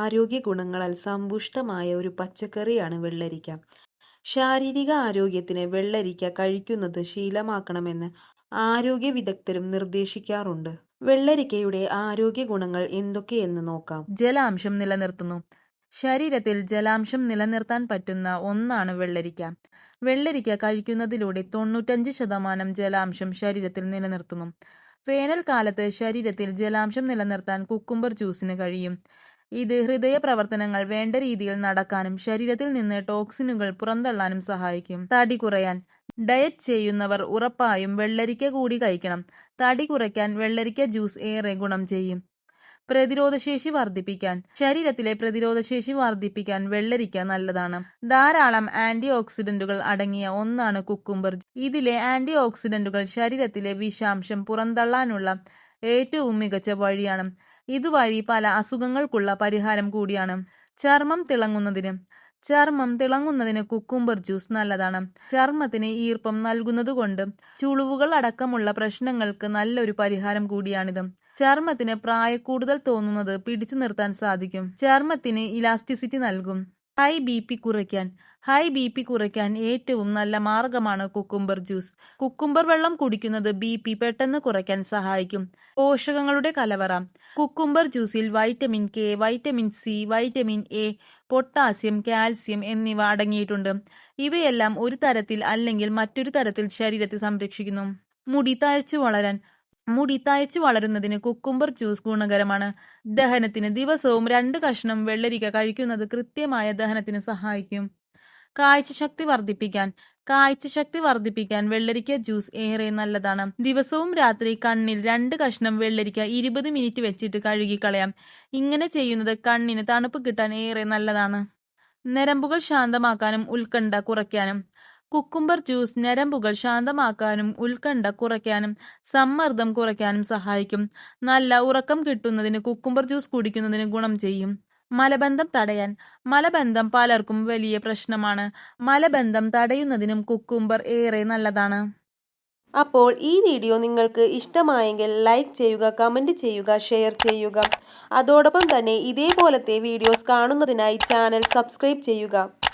ആരോഗ്യ ഗുണങ്ങളാൽ സമ്പുഷ്ടമായ ഒരു പച്ചക്കറിയാണ് വെള്ളരിക്ക. ശാരീരിക ആരോഗ്യത്തിന് വെള്ളരിക്ക കഴിക്കുന്നത് ശീലമാക്കണമെന്ന് ആരോഗ്യ വിദഗ്ധരും നിർദ്ദേശിക്കാറുണ്ട്. വെള്ളരിക്കയുടെ ആരോഗ്യ ഗുണങ്ങൾ എന്തൊക്കെയെന്ന് നോക്കാം. ജലാംശം നിലനിർത്തുന്നു. ശരീരത്തിൽ ജലാംശം നിലനിർത്താൻ പറ്റുന്ന ഒന്നാണ് വെള്ളരിക്ക. വെള്ളരിക്ക കഴിക്കുന്നതിലൂടെ തൊണ്ണൂറ്റഞ്ച് ശതമാനം ജലാംശം ശരീരത്തിൽ നിലനിർത്തുന്നു. വേനൽക്കാലത്ത് ശരീരത്തിൽ ജലാംശം നിലനിർത്താൻ കുക്കുംബർ ജ്യൂസിന് കഴിയും. ഇത് ഹൃദയ പ്രവർത്തനങ്ങൾ വേണ്ട രീതിയിൽ നടക്കാനും ശരീരത്തിൽ നിന്ന് ടോക്സിനുകൾ പുറന്തള്ളാനും സഹായിക്കും. തടി കുറയാൻ. ഡയറ്റ് ചെയ്യുന്നവർ ഉറപ്പായും വെള്ളരിക്ക കൂടി കഴിക്കണം. തടി കുറയ്ക്കാൻ വെള്ളരിക്ക ജ്യൂസ് ഏറെ ഗുണം ചെയ്യും. പ്രതിരോധശേഷി വർദ്ധിപ്പിക്കാൻ. ശരീരത്തിലെ പ്രതിരോധശേഷി വർദ്ധിപ്പിക്കാൻ വെള്ളരിക്ക നല്ലതാണ്. ധാരാളം ആന്റി ഓക്സിഡന്റുകൾ അടങ്ങിയ ഒന്നാണ് കുക്കുംബർ. ഇതിലെ ആന്റി ഓക്സിഡന്റുകൾ ശരീരത്തിലെ വിഷാംശം പുറന്തള്ളാനുള്ള ഏറ്റവും മികച്ച വഴിയാണ്. ഇതുവഴി പല അസുഖങ്ങൾക്കുള്ള പരിഹാരം കൂടിയാണ്. ചർമ്മം തിളങ്ങുന്നതിന്. ചർമ്മം തിളങ്ങുന്നതിന് കുക്കുംബർ ജ്യൂസ് നല്ലതാണ്. ചർമ്മത്തിന് ഈർപ്പം നൽകുന്നതുകൊണ്ട് ചുളിവുകൾ അടക്കമുള്ള പ്രശ്നങ്ങൾക്ക് നല്ലൊരു പരിഹാരം കൂടിയാണിത്. ചർമ്മത്തിന് പ്രായക്കൂടുതൽ തോന്നുന്നത് പിടിച്ചു നിർത്താൻ സാധിക്കും. ചർമ്മത്തിന് ഇലാസ്റ്റിസിറ്റി നൽകും. ഹൈ ബി പി കുറയ്ക്കാൻ. ഹൈ ബി പി കുറയ്ക്കാൻ ഏറ്റവും നല്ല മാർഗമാണ് കുക്കുംബർ ജ്യൂസ് കുക്കുംബർ വെള്ളം കുടിക്കുന്നത് ബി പി പെട്ടെന്ന് കുറയ്ക്കാൻ സഹായിക്കും. പോഷകങ്ങളുടെ കലവറ. Cucumber ജ്യൂസിൽ vitamin K vitamin C vitamin A potassium calcium എന്നിവ അടങ്ങിയിട്ടുണ്ട്. ഇവയെല്ലാം ഒരു തരത്തിൽ അല്ലെങ്കിൽ മറ്റൊരു തരത്തിൽ ശരീരത്തെ സംരക്ഷിക്കുന്നു. മുടി തഴച്ചു വളരാൻ. മുടി തഴച്ചു വളരുന്നതിന് കുക്കുംബർ ജ്യൂസ് ഗുണകരമാണ്. ദഹനത്തിന് ദിവസവും രണ്ട് കഷ്ണം വെള്ളരിക്ക കഴിക്കുന്നത് കൃത്യമായ ദഹനത്തിന് സഹായിക്കും. കാഴ്ചശക്തി വർദ്ധിപ്പിക്കാൻ കാഴ്ചശക്തി വർദ്ധിപ്പിക്കാൻ വെള്ളരിക്ക ജ്യൂസ് ഏറെ നല്ലതാണ്. ദിവസവും രാത്രി കണ്ണിൽ രണ്ട് കഷ്ണം വെള്ളരിക്ക ഇരുപത് മിനിറ്റ് വെച്ചിട്ട് കഴുകിക്കളയാം. ഇങ്ങനെ ചെയ്യുന്നത് കണ്ണിന് തണുപ്പ് കിട്ടാൻ ഏറെ നല്ലതാണ്. നരമ്പുകൾ ശാന്തമാക്കാനും ഉത്കണ്ഠ കുറയ്ക്കാനും. കുക്കുംബർ ജ്യൂസ് ഞരമ്പുകൾ ശാന്തമാക്കാനും ഉത്കണ്ഠ കുറയ്ക്കാനും സമ്മർദ്ദം കുറയ്ക്കാനും സഹായിക്കും. നല്ല ഉറക്കം കിട്ടുന്നതിന് കുക്കുംബർ ജ്യൂസ് കുടിക്കുന്നതിന് ഗുണം ചെയ്യും. മലബന്ധം തടയാൻ. മലബന്ധം പലർക്കും വലിയ പ്രശ്നമാണ്. മലബന്ധം തടയുന്നതിനും കുക്കുംബർ ഏറെ നല്ലതാണ്. അപ്പോൾ ഈ വീഡിയോ നിങ്ങൾക്ക് ഇഷ്ടമായെങ്കിൽ ലൈക്ക് ചെയ്യുക കമന്റ് ചെയ്യുക ഷെയർ ചെയ്യുക. അതോടൊപ്പം തന്നെ ഇതേപോലത്തെ വീഡിയോസ് കാണുന്നതിനായി ചാനൽ സബ്സ്ക്രൈബ് ചെയ്യുക.